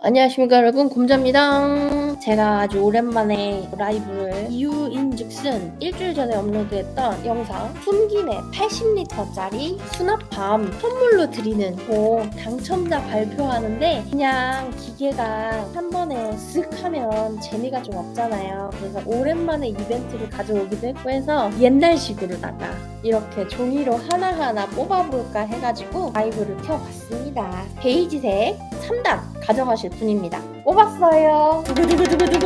안녕하십니까 여러분. 곰자입니다. 제가 아주 오랜만에 라이브를 이유인즉슨 일주일 전에 업로드했던 영상 숨김에 80리터짜리 수납밤 선물로 드리는 거 당첨자 발표하는데 그냥 기계가 한 번에 쓱 하면 재미가 좀 없잖아요 그래서 오랜만에 이벤트를 가져오기도 했고 해서 옛날식으로다가 이렇게 종이로 하나하나 뽑아볼까 해가지고 라이브를 켜봤습니다 베이지색 3단 가져가실 분입니다. 뽑았어요. 두구두구두구두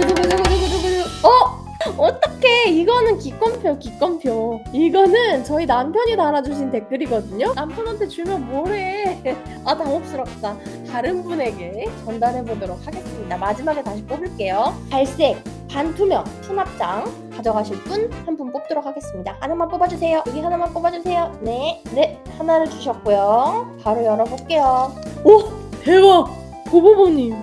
어떡해 이거는 기권표 기권표. 이거는 저희 남편이 달아주신 댓글이거든요. 남편한테 주면 뭐래? 아 당혹스럽다. 다른 분에게 전달해 보도록 하겠습니다. 마지막에 다시 뽑을게요. 갈색 반투명 수납장 가져가실 분 한 분 뽑도록 하겠습니다. 하나만 뽑아주세요. 여기 하나만 뽑아주세요. 네 네 하나를 주셨고요. 바로 열어볼게요. 오 대박! 고보보님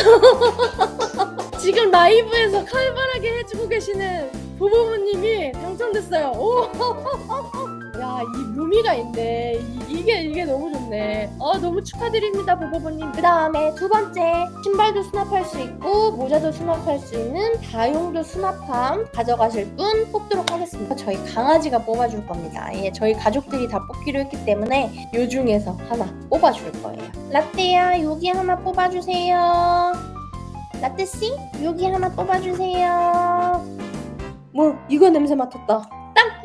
지금 라이브에서 칼바라게 해주고 계시는 보보부님이 당첨됐어요. 오, 야, 이 묘미가 있네. 이, 게 이게 너무 좋네. 아, 너무 축하드립니다, 보보부님. 그 다음에 두 번째, 신발도 수납할 수 있고, 모자도 수납할 수 있는 다용도 수납함 가져가실 분 뽑도록 하겠습니다. 저희 강아지가 뽑아줄 겁니다. 예, 저희 가족들이 다 뽑기로 했기 때문에 요 중에서 하나 뽑아줄 거예요. 라떼야, 여기 하나 뽑아주세요. 라떼 씨 여기 하나 뽑아주세요 뭐 이거 냄새 맡았다 딱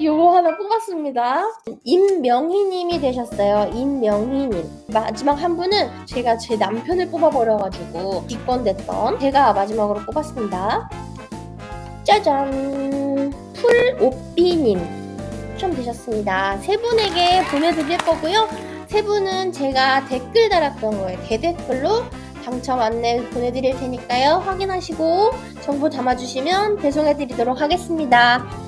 요거 하나 뽑았습니다. 임명희님이 되셨어요. 임명희님. 마지막 한 분은 제가 제 남편을 뽑아버려가지고 기권됐던 제가 마지막으로 뽑았습니다. 짜잔. 풀오삐님. 추첨되셨습니다. 세 분에게 보내드릴 거고요. 세 분은 제가 댓글 달았던 거에 대댓글로 당첨 안내 보내드릴 테니까요. 확인하시고 정보 담아주시면 배송해드리도록 하겠습니다.